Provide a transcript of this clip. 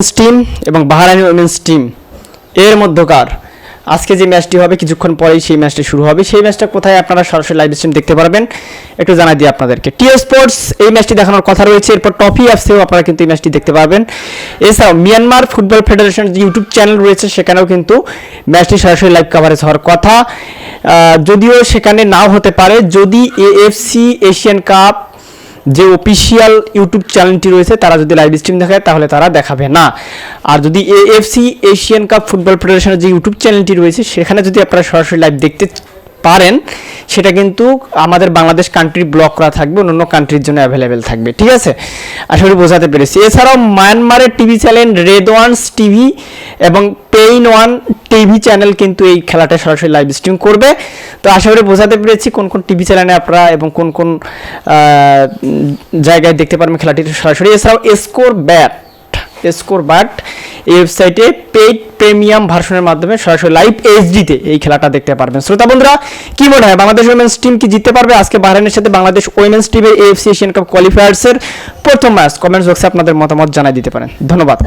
Team এবং বাহারানি women's team এর মধ্যকার। আজকে যে ম্যাচটি হবে, কিছুক্ষণ পরেই সেই ম্যাচটি শুরু হবে। সেই ম্যাচটা কোথায় আপনারা সরাসরি লাইভ স্ট্রিম দেখতে পারবেন, একটু জানাই দিই আপনাদেরকে। টিও স্পোর্টস এই ম্যাচটি দেখানোর কথা রয়েছে। এরপর টপি অ্যাপসেও আপনারা কিন্তু এই ম্যাচটি দেখতে পারবেন। এছাড়াও Myanmar football federation YouTube channel রয়েছে, সেখানেও কিন্তু ম্যাচটি সরাসরি লাইভ কভারেজ হওয়ার কথা। যদিও সেখানে নাও হতে পারে, যদি এএফসি এশিয়ান কাপ যে অফিসিয়াল ইউটিউব চ্যানেলটি রয়েছে, তারা যদি লাইভ স্ট্রিম দেখায় তাহলে তারা দেখাবে না। আর যদি এএফসি এশিয়ান কাপ ফুটবল ফেডারেশনের যে ইউটিউব চ্যানেলটি রয়েছে, সেখানে যদি আপনারা সরাসরি লাইভ দেখতে পারেন, সেটা কিন্তু আমাদের বাংলাদেশ কান্ট্রি ব্লক করা থাকবে অন্য কান্ট্রির জন্য অ্যাভেলেবেল থাকবে। ঠিক আছে? করি বোঝাতে পেরেছি। এছাড়াও মায়ানমারের TV channel red ones TV এবং পেইন ওয়ান টিভি চ্যানেল কিন্তু এই খেলাটা সরাসরি লাইভ স্ট্রিম করবে। তো আশা করি বোঝাতে পেরেছি কোন কোন টিভি চ্যানেলে আপনারা এবং কোন কোন জায়গায় দেখতে পারবেন খেলাটি সরাসরি। এছাড়াও স্কোর ব্যাট স্কোর ব্যাট এই ওয়েবসাইটে পেইড প্রিমিয়াম ভার্সনের মাধ্যমে সরাসরি লাইভ এইচডিতে এই খেলাটা দেখতে পারবেন। শ্রোতা বন্ধুরা, কি মনে হয়, বাংলাদেশ উইমেন্স টিম কি জিততে পারবে? আজকে বাহরাইনের সাথে বাংলাদেশ উইমেন্স টিমের এএফসি এশিয়ান কাপ কোয়ালিফায়ার্সের প্রথম ম্যাচ কমেন্টস বক্সে আপনাদের মতামত জানাই দিতে পারেন। ধন্যবাদ।